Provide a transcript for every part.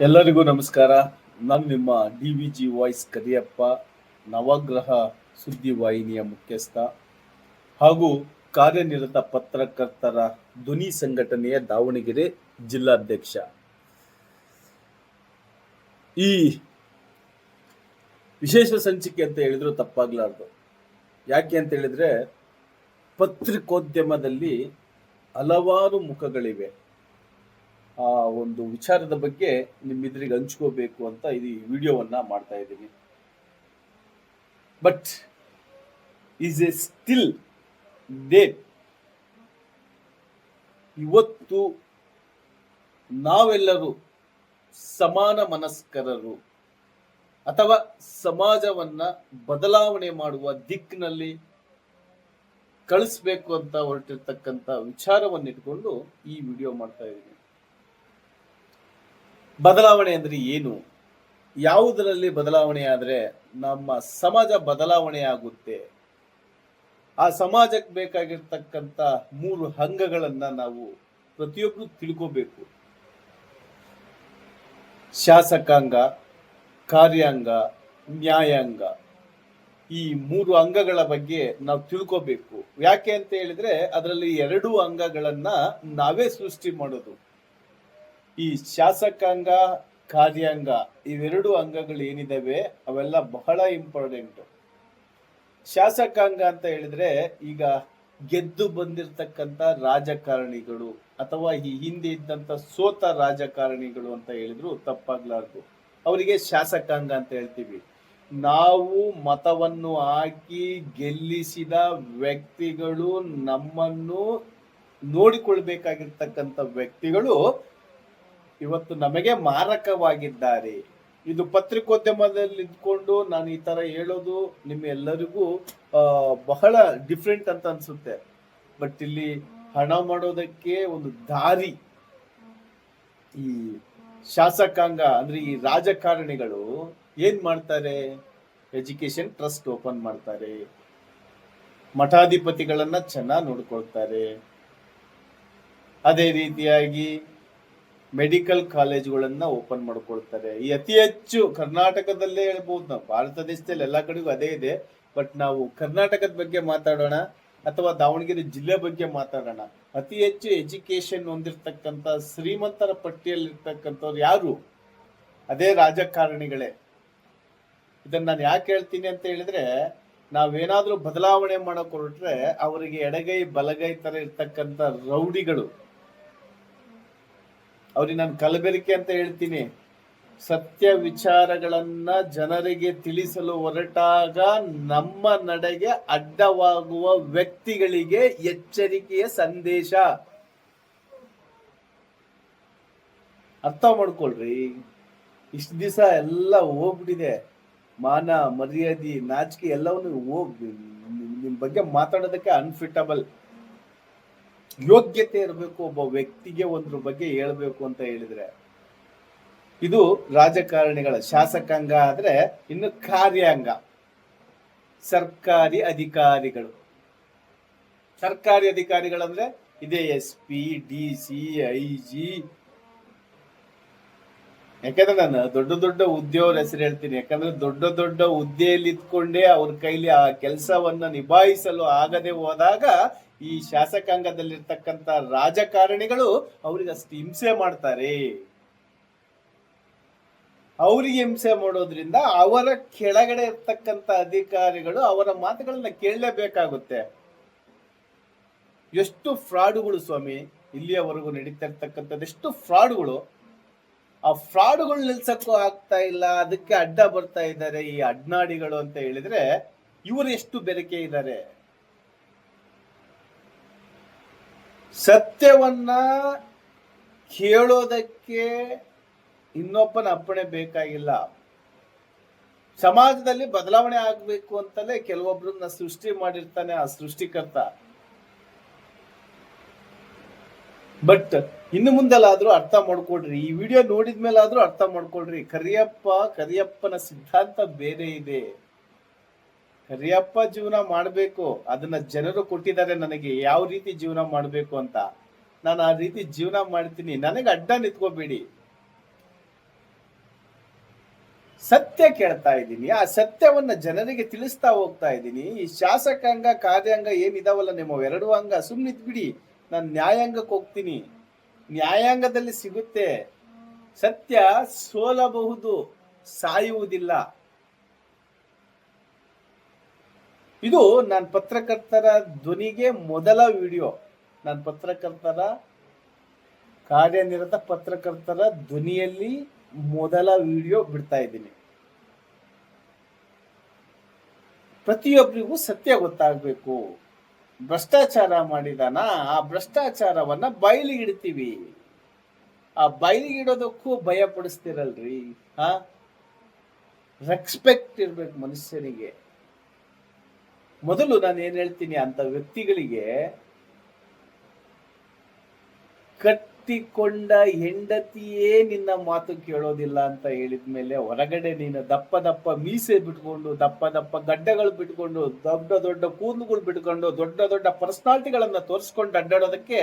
ಎಲ್ಲರಿಗೂ ನಮಸ್ಕಾರ. ನಾನು ನಿಮ್ಮ D V G voice Kariyappa, Navagraha ಸುದ್ದಿ ವಾಹಿನಿಯ ಮುಖ್ಯಸ್ಥ ಹಾಗೂ ಕಾರ್ಯನಿರತ ಪತ್ರಕರ್ತರ ಧ್ವನಿ ಸಂಘಟನೆಯ ದಾವಣಗೆರೆ ಜಿಲ್ಲಾಧ್ಯಕ್ಷ. ಈ ವಿಶೇಷ ಸಂಚಿಕೆ ಅಂತ ಹೇಳಿದ್ರು ತಪ್ಪಾಗ್ಲಾರ್ದು. ಯಾಕೆ ಅಂತ ಹೇಳಿದ್ರೆ ಪತ್ರಿಕೋದ್ಯಮದಲ್ಲಿ ಹಲವಾರು ಮುಖಗಳಿವೆ. ಆ ಒಂದು ವಿಚಾರದ ಬಗ್ಗೆ ನಿಮ್ಮಿದ್ರಿಗೆ ಹಂಚ್ಕೋಬೇಕು ಅಂತ ಈ ವಿಡಿಯೋವನ್ನ ಮಾಡ್ತಾ ಇದ್ದೀನಿ. But is a still day ಇವತ್ತು ನಾವೆಲ್ಲರೂ ಸಮಾನ ಮನಸ್ಕರರು ಅಥವಾ ಸಮಾಜವನ್ನ ಬದಲಾವಣೆ ಮಾಡುವ ದಿಕ್ಕಿನಲ್ಲಿ ಕಳಿಸ್ಬೇಕು ಅಂತ ಹೊರಟಿರ್ತಕ್ಕಂಥ ವಿಚಾರವನ್ನಿಟ್ಕೊಂಡು ಈ ವಿಡಿಯೋ ಮಾಡ್ತಾ ಇದ್ದೀನಿ. ಬದಲಾವಣೆ ಅಂದರೆ ಏನು? ಯಾವುದರಲ್ಲಿ ಬದಲಾವಣೆ ಆದರೆ ನಮ್ಮ ಸಮಾಜ ಬದಲಾವಣೆ ಆಗುತ್ತೆ? ಆ ಸಮಾಜಕ್ಕೆ ಬೇಕಾಗಿರ್ತಕ್ಕಂಥ ಮೂರು ಅಂಗಗಳನ್ನು ನಾವು ಪ್ರತಿಯೊಬ್ರು ತಿಳ್ಕೋಬೇಕು. ಶಾಸಕಾಂಗ, ಕಾರ್ಯಾಂಗ, ನ್ಯಾಯಾಂಗ ಈ ಮೂರು ಅಂಗಗಳ ಬಗ್ಗೆ ನಾವು ತಿಳ್ಕೋಬೇಕು. ಯಾಕೆ ಅಂತ ಹೇಳಿದ್ರೆ, ಅದರಲ್ಲಿ ಎರಡು ಅಂಗಗಳನ್ನ ನಾವೇ ಸೃಷ್ಟಿ ಮಾಡೋದು. ಈ ಶಾಸಕಾಂಗ, ಕಾರ್ಯಾಂಗ ಇವೆರಡು ಅಂಗಗಳು ಏನಿದಾವೆ ಅವೆಲ್ಲ ಬಹಳ ಇಂಪಾರ್ಟೆಂಟ್ ಶಾಸಕಾಂಗ ಅಂತ ಹೇಳಿದ್ರೆ ಈಗ ಗೆದ್ದು ಬಂದಿರತಕ್ಕಂತ ರಾಜಕಾರಣಿಗಳು ಅಥವಾ ಈ ಹಿಂದೆ ಇದ್ದಂತ ಸೋತ ರಾಜಕಾರಣಿಗಳು ಅಂತ ಹೇಳಿದ್ರು ತಪ್ಪಾಗ್ಲಾರ್ದು. ಅವರಿಗೆ ಶಾಸಕಾಂಗ ಅಂತ ಹೇಳ್ತೀವಿ. ನಾವು ಮತವನ್ನು ಹಾಕಿ ಗೆಲ್ಲಿಸಿದ ವ್ಯಕ್ತಿಗಳು ನಮ್ಮನ್ನು ನೋಡಿಕೊಳ್ಬೇಕಾಗಿರ್ತಕ್ಕಂಥ ವ್ಯಕ್ತಿಗಳು ಇವತ್ತು ನಮಗೆ ಮಾರಕವಾಗಿದ್ದಾರೆ. ಇದು ಪತ್ರಿಕೋದ್ಯಮದಲ್ಲಿ ಇದ್ಕೊಂಡು ನಾನು ಈ ತರ ಹೇಳೋದು ನಿಮ್ಮ ಎಲ್ಲರಿಗೂ ಬಹಳ ಡಿಫ್ರೆಂಟ್ ಅಂತ ಅನ್ಸುತ್ತೆ. ಬಟ್ ಇಲ್ಲಿ ಹಣ ಮಾಡೋದಕ್ಕೆ ಒಂದು ದಾರಿ. ಈ ಶಾಸಕಾಂಗ ಅಂದ್ರೆ ಈ ರಾಜಕಾರಣಿಗಳು ಏನ್ ಮಾಡ್ತಾರೆ? ಎಜುಕೇಶನ್ ಟ್ರಸ್ಟ್ ಓಪನ್ ಮಾಡ್ತಾರೆ. ಮಠಾಧಿಪತಿಗಳನ್ನ ಚೆನ್ನಾಗಿ ನೋಡ್ಕೊಳ್ತಾರೆ. ಅದೇ ರೀತಿಯಾಗಿ ಮೆಡಿಕಲ್ ಕಾಲೇಜುಗಳನ್ನ ಓಪನ್ ಮಾಡ್ಕೊಳ್ತಾರೆ. ಈ ಅತಿ ಹೆಚ್ಚು ಕರ್ನಾಟಕದಲ್ಲೇ ಹೇಳ್ಬೋದು ನಾವು. ಭಾರತ ದೇಶದಲ್ಲಿ ಎಲ್ಲಾ ಕಡೆಗೂ ಅದೇ ಇದೆ. ಬಟ್ ನಾವು ಕರ್ನಾಟಕದ ಬಗ್ಗೆ ಮಾತಾಡೋಣ ಅಥವಾ ದಾವಣಗೆರೆ ಜಿಲ್ಲೆ ಬಗ್ಗೆ ಮಾತಾಡೋಣ. ಅತಿ ಹೆಚ್ಚು ಎಜುಕೇಶನ್ ಹೊಂದಿರತಕ್ಕಂತ ಶ್ರೀಮಂತರ ಪಟ್ಟಿಯಲ್ಲಿರ್ತಕ್ಕಂಥವ್ರು ಯಾರು? ಅದೇ ರಾಜಕಾರಣಿಗಳೇ. ಇದನ್ನ ನಾನು ಯಾಕೆ ಹೇಳ್ತೀನಿ ಅಂತ ಹೇಳಿದ್ರೆ, ನಾವೇನಾದ್ರೂ ಬದಲಾವಣೆ ಮಾಡಕ್ ಹೊರಟ್ರೆ ಅವರಿಗೆ ಎಡಗೈ ಬಲಗೈ ತರ ಇರ್ತಕ್ಕಂಥ ರೌಡಿಗಳು. ಅವ್ರಿಗೆ ನಾನು ಕಲಬೆರಿಕೆ ಅಂತ ಹೇಳ್ತೀನಿ. ಸತ್ಯ ವಿಚಾರಗಳನ್ನ ಜನರಿಗೆ ತಿಳಿಸಲು ಹೊರಟಾಗ ನಮ್ಮ ನಡೆಗೆ ಅಡ್ಡವಾಗುವ ವ್ಯಕ್ತಿಗಳಿಗೆ ಎಚ್ಚರಿಕೆಯ ಸಂದೇಶ. ಅರ್ಥ ಮಾಡ್ಕೊಳ್ರಿ. ಇಷ್ಟು ದಿವಸ ಎಲ್ಲ ಹೋಗ್ಬಿಟ್ಟಿದೆ. ಮಾನ, ಮರ್ಯಾದೆ, ನಾಚಿಕೆ ಎಲ್ಲವನ್ನು ಹೋಗ್ ನಿಮ್ ಬಗ್ಗೆ ಮಾತಾಡೋದಕ್ಕೆ ಅನ್ಫಿಟಬಲ್ ಯೋಗ್ಯತೆ ಇರಬೇಕು ಒಬ್ಬ ವ್ಯಕ್ತಿಗೆ ಒಂದ್ರ ಬಗ್ಗೆ ಹೇಳ್ಬೇಕು ಅಂತ ಹೇಳಿದ್ರೆ, ಇದು ರಾಜಕಾರಣಿಗಳ ಶಾಸಕಾಂಗ ಆದ್ರೆ ಇನ್ನು ಕಾರ್ಯಾಂಗ. ಸರ್ಕಾರಿ ಅಧಿಕಾರಿಗಳು. ಸರ್ಕಾರಿ ಅಧಿಕಾರಿಗಳಂದ್ರೆ ಇದೇ S P, D C, I G. ಯಾಕಂದ್ರೆ ನಾನು ದೊಡ್ಡ ದೊಡ್ಡ ಹುದ್ದೆಯವ್ರ ಹೆಸರು ಹೇಳ್ತೀನಿ. ಯಾಕಂದ್ರೆ ದೊಡ್ಡ ದೊಡ್ಡ ಹುದ್ದೆಯಲ್ಲಿ ಇದ್ಕೊಂಡೇ ಅವ್ರ ಕೈಲಿ ಆ ಕೆಲಸವನ್ನ ನಿಭಾಯಿಸಲು ಆಗದೆ ಹೋದಾಗ ಈ ಶಾಸಕಾಂಗದಲ್ಲಿರ್ತಕ್ಕಂಥ ರಾಜಕಾರಣಿಗಳು ಅವ್ರಿಗೆ ಅಷ್ಟು ಹಿಂಸೆ ಮಾಡ್ತಾರೆ. ಅವರಿಗೆ ಹಿಂಸೆ ಮಾಡೋದ್ರಿಂದ ಅವರ ಕೆಳಗಡೆ ಇರ್ತಕ್ಕಂಥ ಅಧಿಕಾರಿಗಳು ಅವರ ಮಾತುಗಳನ್ನ ಕೇಳಲೇಬೇಕಾಗುತ್ತೆ. ಎಷ್ಟು ಫ್ರಾಡುಗಳು ಸ್ವಾಮಿ, ಇಲ್ಲಿಯವರೆಗೂ ನಡೀತಾ ಇರ್ತಕ್ಕಂಥದ್ದು ಎಷ್ಟು ಫ್ರಾಡುಗಳು. ಆ ಫ್ರಾಡುಗಳು ನಿಲ್ಸಕ್ಕೂ ಆಗ್ತಾ ಇಲ್ಲ, ಅದಕ್ಕೆ ಅಡ್ಡ ಬರ್ತಾ ಇದ್ದಾರೆ ಈ ಅಡ್ನಾಡಿಗಳು ಅಂತ ಹೇಳಿದ್ರೆ ಇವರು ಎಷ್ಟು ಬೆರಕೆ ಇದ್ದಾರೆ? ಸತ್ಯವನ್ನ ಕೇಳೋದಕ್ಕೆ ಇನ್ನೊಬ್ಬನ ಅಪ್ಪಣೆ ಬೇಕಾಗಿಲ್ಲ. ಸಮಾಜದಲ್ಲಿ ಬದಲಾವಣೆ ಆಗಬೇಕು ಅಂತಲೇ ಕೆಲವೊಬ್ರನ್ನ ಸೃಷ್ಟಿ ಮಾಡಿರ್ತಾನೆ ಆ ಸೃಷ್ಟಿಕರ್ತ. ಬಟ್ ಇನ್ನು ಮುಂದೆಲ್ಲಾದ್ರೂ ಅರ್ಥ ಮಾಡ್ಕೊಳ್ರಿ. ಈ ವಿಡಿಯೋ ನೋಡಿದ್ಮೇಲಾದ್ರೂ ಅರ್ಥ ಮಾಡ್ಕೊಳ್ರಿ. ಕರಿಯಪ್ಪ, ಕರಿಯಪ್ಪನ ಸಿದ್ಧಾಂತ ಬೇರೆ ಇದೆ. ಕರಿಯಪ್ಪ ಜೀವನ ಮಾಡಬೇಕು, ಅದನ್ನ ಜನರು ಕೊಟ್ಟಿದ್ದಾರೆ, ನನಗೆ ಯಾವ ರೀತಿ ಜೀವನ ಮಾಡಬೇಕು ಅಂತ. ನಾನು ಆ ರೀತಿ ಜೀವನ ಮಾಡ್ತೀನಿ. ನನಗೆ ಅಡ್ಡ ನಿಂತ್ಕೋಬೇಡಿ. ಸತ್ಯ ಕೇಳ್ತಾ ಇದ್ದೀನಿ. ಆ ಸತ್ಯವನ್ನ ಜನರಿಗೆ ತಿಳಿಸ್ತಾ ಹೋಗ್ತಾ ಇದ್ದೀನಿ. ಈ ಶಾಸಕಾಂಗ, ಕಾರ್ಯಾಂಗ ಏನಿದಾವಲ್ಲ ನಿಮ್ಮ ಎರಡು ಅಂಗ ಸುಮ್ಮನಿದ್ಬಿಡಿ ನಾನು ನ್ಯಾಯಾಂಗಕ್ಕೆ ಹೋಗ್ತೀನಿ. ನ್ಯಾಯಾಂಗದಲ್ಲಿ ಸಿಗುತ್ತೆ. ಸತ್ಯ ಸೋಲಬಹುದು, ಸಾಯುವುದಿಲ್ಲ. ಇದು ನಾನು ಪತ್ರಕರ್ತರ ಧ್ವನಿಗೆ ಮೊದಲ ವಿಡಿಯೋ. ನಾನು ಪತ್ರಕರ್ತರ ಕಾರ್ಯನಿರತ ಪತ್ರಕರ್ತರ ಧ್ವನಿಯಲ್ಲಿ ಮೊದಲ ವಿಡಿಯೋ ಬಿಡ್ತಾ ಇದ್ದೀನಿ. ಪ್ರತಿಯೊಬ್ಬರಿಗೂ ಸತ್ಯ ಗೊತ್ತಾಗಬೇಕು. ಭ್ರಷ್ಟಾಚಾರ ಮಾಡಿದಾನ, ಆ ಭ್ರಷ್ಟಾಚಾರವನ್ನ ಬಯಲಿಗಿಡ್ತೀವಿ ಆ ಬಯಲಿಗಿಡೋದಕ್ಕೂ ಭಯ ಪಡಿಸ್ತಿರಲ್ರಿ, ಹಾ? ರೆಸ್ಪೆಕ್ಟ್ ಇರ್ಬೇಕು ಮನುಷ್ಯನಿಗೆ. ಮೊದಲು ನಾನು ಏನ್ ಹೇಳ್ತೀನಿ ಅಂತ ವ್ಯಕ್ತಿಗಳಿಗೆ ಕಟ್ಟಿಕೊಂಡ ಹೆಂಡತಿಯೇ ನಿನ್ನ ಮಾತು ಕೇಳೋದಿಲ್ಲ ಅಂತ ಹೇಳಿದ ಮೇಲೆ ಹೊರಗಡೆ ನೀನು ದಪ್ಪ ದಪ್ಪ ಮೀಸೆ ಬಿಟ್ಕೊಂಡು, ದಪ್ಪ ದಪ್ಪ ಗಡ್ಡಗಳು ಬಿಟ್ಕೊಂಡು, ದೊಡ್ಡ ದೊಡ್ಡ ಕೂದಲುಗಳು ಬಿಟ್ಕೊಂಡು, ದೊಡ್ಡ ದೊಡ್ಡ ಪರ್ಸನಾಲಿಟಿಗಳನ್ನ ತೋರಿಸ್ಕೊಂಡು ಅಡ್ಡಾಡೋದಕ್ಕೆ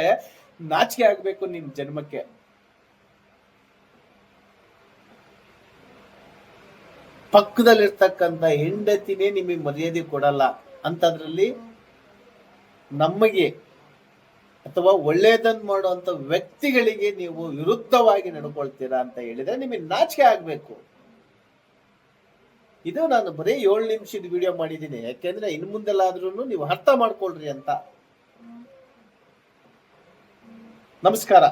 ನಾಚಿಕೆ ಆಗ್ಬೇಕು ನಿನ್ ಜನ್ಮಕ್ಕೆ. ಪಕ್ಕದಲ್ಲಿರ್ತಕ್ಕಂಥ ಹೆಂಡತಿನೇ ನಿಮಗೆ ಮರ್ಯಾದೆ ಕೊಡಲ್ಲ. ಅಂತದ್ರಲ್ಲಿ ನಮಗೆ ಅಥವಾ ಒಳ್ಳೆಯದನ್ನು ಮಾಡುವಂತ ವ್ಯಕ್ತಿಗಳಿಗೆ ನೀವು ವಿರುದ್ಧವಾಗಿ ನಡ್ಕೊಳ್ತೀರಾ ಅಂತ ಹೇಳಿದ್ರೆ ನಿಮಗೆ ನಾಚಿಕೆ ಆಗ್ಬೇಕು. ಇದು ನಾನು ಬರೀ ಏಳು ನಿಮಿಷದ ವಿಡಿಯೋ ಮಾಡಿದ್ದೀನಿ. ಯಾಕೆಂದ್ರೆ ಇನ್ ಮುಂದೆಲ್ಲಾದ್ರೂ ನೀವು ಅರ್ಥ ಮಾಡ್ಕೊಳ್ರಿ ಅಂತ. ನಮಸ್ಕಾರ.